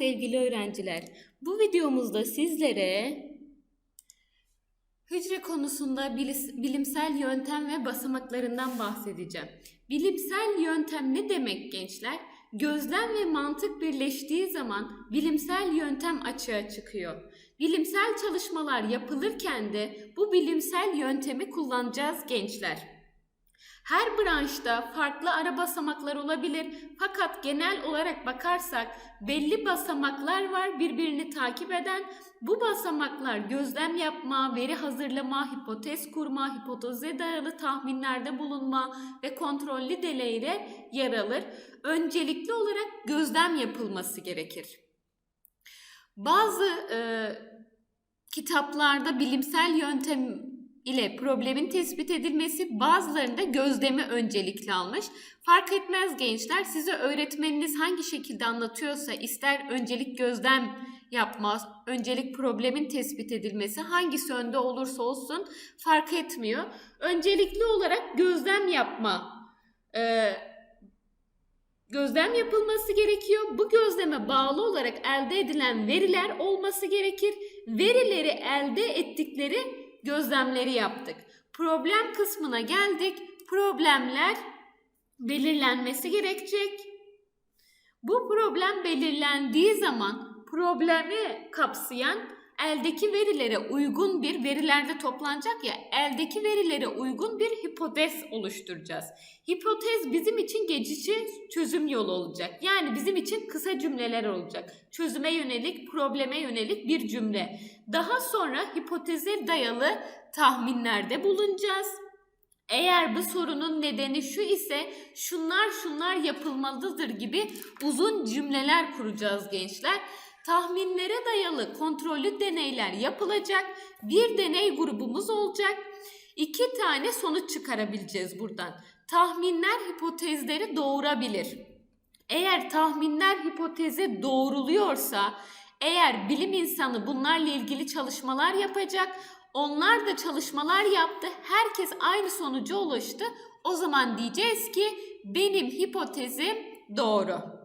sevgili öğrenciler. Bu videomuzda sizlere hücre konusunda bilimsel yöntem ve basamaklarından bahsedeceğim. Bilimsel yöntem ne demek gençler? Gözlem ve mantık birleştiği zaman bilimsel yöntem açığa çıkıyor. Bilimsel çalışmalar yapılırken de bu bilimsel yöntemi kullanacağız gençler. Her branşta farklı ara basamaklar olabilir fakat genel olarak bakarsak belli basamaklar var birbirini takip eden. Bu basamaklar gözlem yapma, veri hazırlama, hipotez kurma, hipoteze dayalı tahminlerde bulunma ve kontrollü deneyde yer alır. Öncelikli olarak gözlem yapılması gerekir. Bazı e, kitaplarda bilimsel yöntem ile problemin tespit edilmesi bazılarında gözlemi öncelikli almış. Fark etmez gençler size öğretmeniniz hangi şekilde anlatıyorsa ister öncelik gözlem yapma, öncelik problemin tespit edilmesi hangisi önde olursa olsun fark etmiyor. Öncelikli olarak gözlem yapma e, gözlem yapılması gerekiyor. Bu gözleme bağlı olarak elde edilen veriler olması gerekir. Verileri elde ettikleri gözlemleri yaptık. Problem kısmına geldik. Problemler belirlenmesi gerekecek. Bu problem belirlendiği zaman problemi kapsayan eldeki verilere uygun bir verilerde toplanacak ya eldeki verilere uygun bir hipotez oluşturacağız. Hipotez bizim için geçici çözüm yolu olacak. Yani bizim için kısa cümleler olacak. Çözüme yönelik, probleme yönelik bir cümle. Daha sonra hipoteze dayalı tahminlerde bulunacağız. Eğer bu sorunun nedeni şu ise şunlar şunlar yapılmalıdır gibi uzun cümleler kuracağız gençler. Tahminlere dayalı kontrollü deneyler yapılacak. Bir deney grubumuz olacak. İki tane sonuç çıkarabileceğiz buradan. Tahminler hipotezleri doğurabilir. Eğer tahminler hipoteze doğruluyorsa, eğer bilim insanı bunlarla ilgili çalışmalar yapacak, onlar da çalışmalar yaptı, herkes aynı sonuca ulaştı. O zaman diyeceğiz ki benim hipotezim doğru.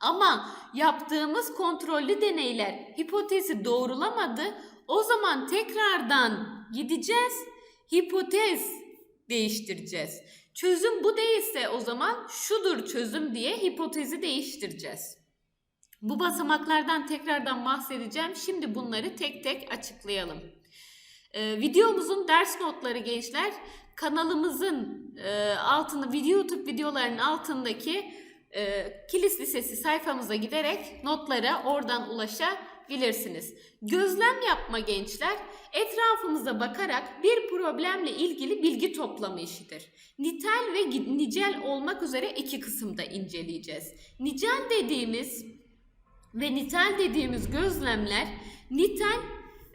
Ama yaptığımız kontrollü deneyler hipotezi doğrulamadı. O zaman tekrardan gideceğiz. Hipotez değiştireceğiz. Çözüm bu değilse o zaman şudur çözüm diye hipotezi değiştireceğiz. Bu basamaklardan tekrardan bahsedeceğim. Şimdi bunları tek tek açıklayalım. Ee, videomuzun ders notları gençler kanalımızın e, video YouTube videolarının altındaki e, Kilis Lisesi sayfamıza giderek notlara oradan ulaşabilirsiniz. Gözlem yapma gençler etrafımıza bakarak bir problemle ilgili bilgi toplama işidir. Nitel ve nicel olmak üzere iki kısımda inceleyeceğiz. Nicel dediğimiz ve nitel dediğimiz gözlemler nitel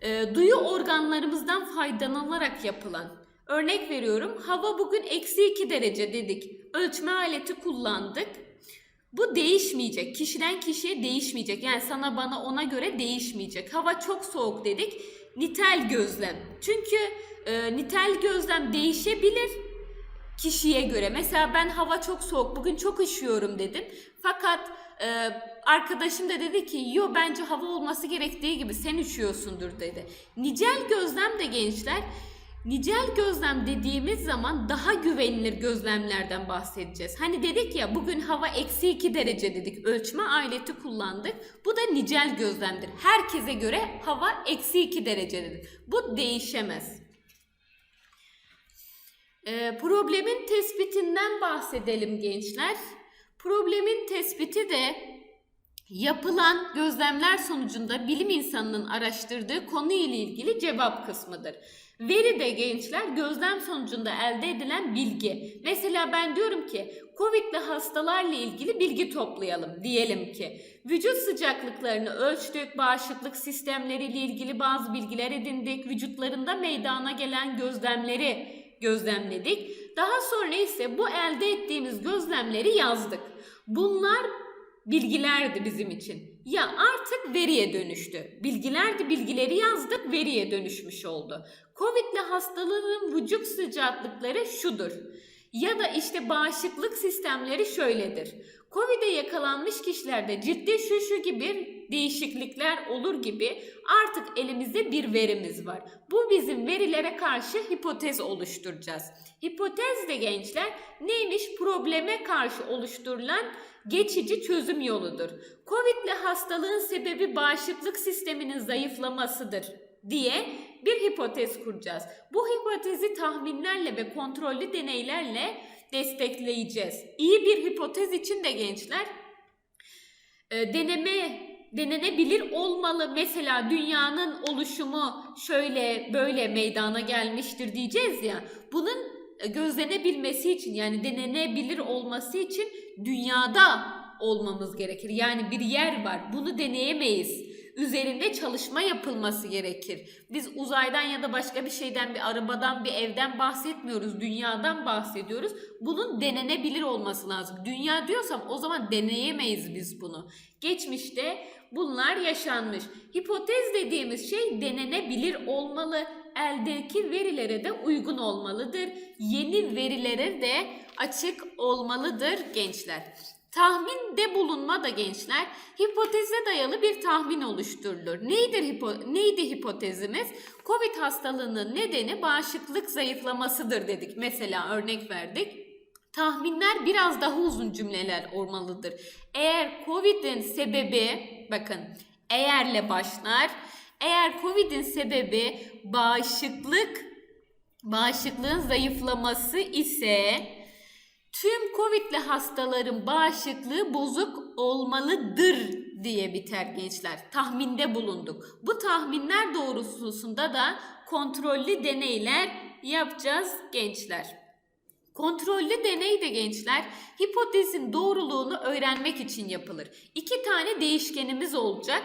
e, duyu organlarımızdan faydalanarak yapılan. Örnek veriyorum hava bugün eksi 2 derece dedik. Ölçme aleti kullandık. Bu değişmeyecek. Kişiden kişiye değişmeyecek. Yani sana bana ona göre değişmeyecek. Hava çok soğuk dedik. Nitel gözlem. Çünkü e, nitel gözlem değişebilir kişiye göre. Mesela ben hava çok soğuk, bugün çok üşüyorum dedim. Fakat e, arkadaşım da dedi ki yo bence hava olması gerektiği gibi sen üşüyorsundur dedi. Nicel gözlem de gençler Nicel gözlem dediğimiz zaman daha güvenilir gözlemlerden bahsedeceğiz. Hani dedik ya bugün hava eksi 2 derece dedik. Ölçme aleti kullandık. Bu da nicel gözlemdir. Herkese göre hava eksi 2 derecedir. Bu değişemez. Ee, problemin tespitinden bahsedelim gençler. Problemin tespiti de yapılan gözlemler sonucunda bilim insanının araştırdığı konu ile ilgili cevap kısmıdır. Veri de gençler gözlem sonucunda elde edilen bilgi. Mesela ben diyorum ki Covid'li hastalarla ilgili bilgi toplayalım diyelim ki. Vücut sıcaklıklarını ölçtük, bağışıklık sistemleriyle ilgili bazı bilgiler edindik, vücutlarında meydana gelen gözlemleri gözlemledik. Daha sonra ise bu elde ettiğimiz gözlemleri yazdık. Bunlar bilgilerdi bizim için. Ya artık veriye dönüştü. Bilgilerdi bilgileri yazdık veriye dönüşmüş oldu. Covid'li hastaların vücut sıcaklıkları şudur. Ya da işte bağışıklık sistemleri şöyledir. Covid'e yakalanmış kişilerde ciddi şu şu gibi değişiklikler olur gibi artık elimizde bir verimiz var. Bu bizim verilere karşı hipotez oluşturacağız. Hipotez de gençler neymiş? Probleme karşı oluşturulan geçici çözüm yoludur. Covid'li hastalığın sebebi bağışıklık sisteminin zayıflamasıdır diye bir hipotez kuracağız. Bu hipotezi tahminlerle ve kontrollü deneylerle destekleyeceğiz. İyi bir hipotez için de gençler e, deneme denenebilir olmalı. Mesela dünyanın oluşumu şöyle böyle meydana gelmiştir diyeceğiz ya. Bunun e, gözlenebilmesi için yani denenebilir olması için dünyada olmamız gerekir. Yani bir yer var. Bunu deneyemeyiz. Üzerinde çalışma yapılması gerekir. Biz uzaydan ya da başka bir şeyden, bir arabadan, bir evden bahsetmiyoruz. Dünyadan bahsediyoruz. Bunun denenebilir olması lazım. Dünya diyorsam o zaman deneyemeyiz biz bunu. Geçmişte bunlar yaşanmış. Hipotez dediğimiz şey denenebilir olmalı. Eldeki verilere de uygun olmalıdır. Yeni verilere de açık olmalıdır gençler. Tahminde bulunma da gençler hipoteze dayalı bir tahmin oluşturulur. Neydir hipo neydi hipotezimiz? Covid hastalığının nedeni bağışıklık zayıflamasıdır dedik. Mesela örnek verdik. Tahminler biraz daha uzun cümleler olmalıdır. Eğer Covid'in sebebi bakın eğerle başlar. Eğer Covid'in sebebi bağışıklık bağışıklığın zayıflaması ise tüm Covid'li hastaların bağışıklığı bozuk olmalıdır diye biter gençler. Tahminde bulunduk. Bu tahminler doğrultusunda da kontrollü deneyler yapacağız gençler. Kontrollü deney de gençler hipotezin doğruluğunu öğrenmek için yapılır. İki tane değişkenimiz olacak.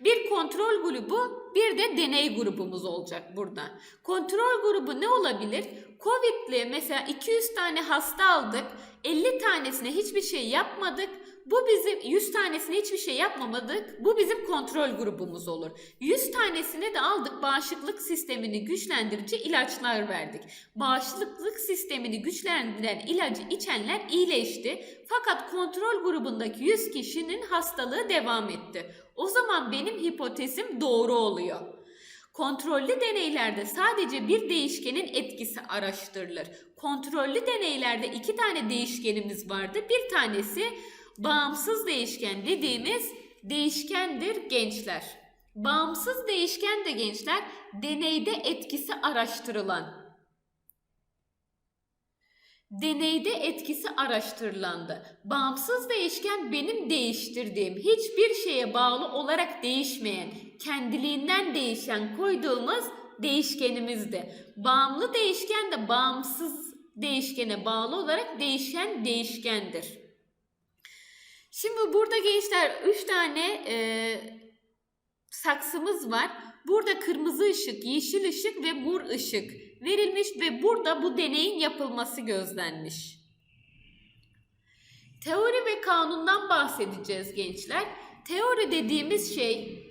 Bir kontrol grubu, bir de deney grubumuz olacak burada. Kontrol grubu ne olabilir? Covid'li mesela 200 tane hasta aldık. 50 tanesine hiçbir şey yapmadık. Bu bizim 100 tanesine hiçbir şey yapmamadık. Bu bizim kontrol grubumuz olur. 100 tanesine de aldık bağışıklık sistemini güçlendirici ilaçlar verdik. Bağışıklık sistemini güçlendiren ilacı içenler iyileşti. Fakat kontrol grubundaki 100 kişinin hastalığı devam etti. O zaman benim hipotezim doğru oluyor. Kontrollü deneylerde sadece bir değişkenin etkisi araştırılır. Kontrollü deneylerde iki tane değişkenimiz vardı. Bir tanesi bağımsız değişken dediğimiz değişkendir gençler. Bağımsız değişken de gençler deneyde etkisi araştırılan. Deneyde etkisi araştırılandı. Bağımsız değişken benim değiştirdiğim, hiçbir şeye bağlı olarak değişmeyen, kendiliğinden değişen koyduğumuz değişkenimizdi. Bağımlı değişken de bağımsız değişkene bağlı olarak değişen değişkendir. Şimdi burada gençler 3 tane e, saksımız var. Burada kırmızı ışık, yeşil ışık ve mor ışık verilmiş ve burada bu deneyin yapılması gözlenmiş. Teori ve kanundan bahsedeceğiz gençler. Teori dediğimiz şey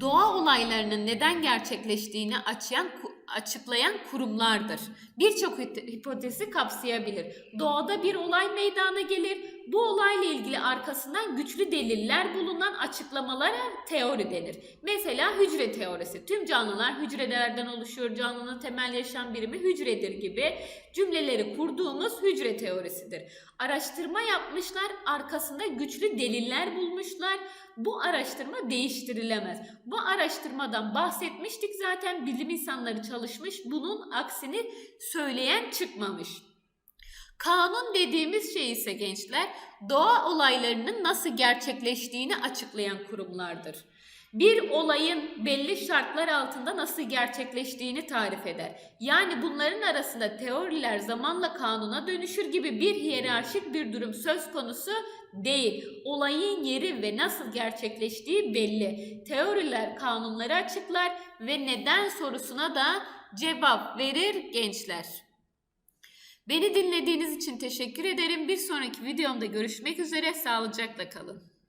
doğa olaylarının neden gerçekleştiğini açıyan, açıklayan kurumlardır. Birçok hipotezi kapsayabilir. Doğada bir olay meydana gelir. Bu olayla ilgili arkasından güçlü deliller bulunan açıklamalara teori denir. Mesela hücre teorisi. Tüm canlılar hücrelerden oluşuyor. Canlının temel yaşam birimi hücredir gibi cümleleri kurduğumuz hücre teorisidir. Araştırma yapmışlar, arkasında güçlü deliller bulmuşlar. Bu araştırma değiştirilemez. Bu araştırmadan bahsetmiştik zaten bilim insanları çalışmış. Bunun aksini söyleyen çıkmamış. Kanun dediğimiz şey ise gençler doğa olaylarının nasıl gerçekleştiğini açıklayan kurumlardır. Bir olayın belli şartlar altında nasıl gerçekleştiğini tarif eder. Yani bunların arasında teoriler zamanla kanuna dönüşür gibi bir hiyerarşik bir durum söz konusu değil. Olayın yeri ve nasıl gerçekleştiği belli. Teoriler kanunları açıklar ve neden sorusuna da cevap verir gençler. Beni dinlediğiniz için teşekkür ederim. Bir sonraki videomda görüşmek üzere. Sağlıcakla kalın.